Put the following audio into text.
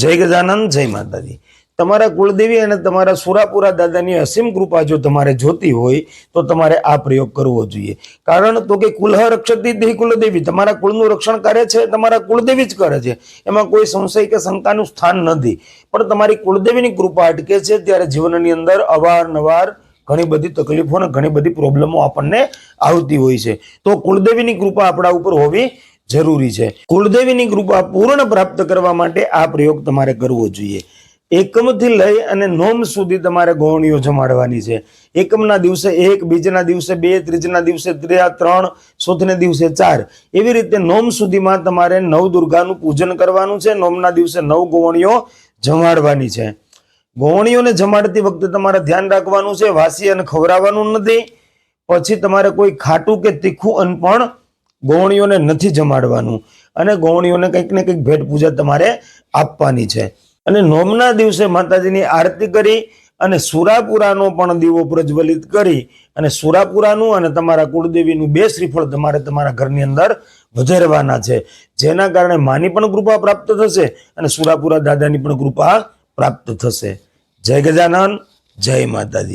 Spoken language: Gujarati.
જય ગજાનંદ, જય માતાજી. તમારા કુળદેવી અને તમારા સુરાપુરા દાદાની અસીમ કૃપા જો તમારે જોતી હોય, તો તમારે આ પ્રયોગ કરવો જોઈએ. કારણ તો કે કુલહ રક્ષતી દેહી કુલદેવી તમારા કુળનું રક્ષણ કરે છે, તમારા કુળદેવી જ કરે છે. એમાં કોઈ સંશય કે શંકાનું સ્થાન નથી. પણ તમારી કુળદેવીની કૃપા અટકે છે, ત્યારે જીવનની અંદર અવારનવાર ઘણી બધી તકલીફો અને ઘણી બધી પ્રોબ્લેમો આપણને આવતી હોય છે. તો કુળદેવીની કૃપા આપણા ઉપર હોવી જરૂરી છે. કુળદેવીની કૃપા પૂર્ણ પ્રાપ્ત કરવા માટે આ પ્રયોગ તમારે કરવો જોઈએ. એકમથી લઈ અને નોમ સુધી તમારે ગોવણીઓ જમાડવાની છે. એકમના દિવસે એક, બીજના દિવસે બે, ત્રીજના દિવસે ત્રીજા ત્રણ, ચોથને દિવસે ચાર. એવી રીતે નોમ સુધીમાં તમારે નવ દુર્ગાનું પૂજન કરવાનું છે. નોમના દિવસે નવ ગોવણીઓ જમાડવાની છે. ગોવણીઓને જમાડતી વખતે તમારે ધ્યાન રાખવાનું છે. વાસી અને ખવડાવવાનું નથી. પછી તમારે કોઈ ખાટું કે તીખું અન્ન પણ ગોવણીઓને નથી જમાડવાનું. અને ગૌણીઓને કંઈક ને કંઈક ભેટ પૂજા તમારે આપવાની છે. અને નોમના દિવસે માતાજીની આરતી કરી અને સુરાપુરાનો પણ દીવો પ્રજ્વલિત કરી અને સુરાપુરાનું અને તમારા કુળદેવીનું બે શ્રીફળ તમારે તમારા ઘરની અંદર વધારવાના છે. જેના કારણે માની પણ કૃપા પ્રાપ્ત થશે અને સુરાપુરા દાદાની પણ કૃપા પ્રાપ્ત થશે. જય ગજાનન, જય માતાજી.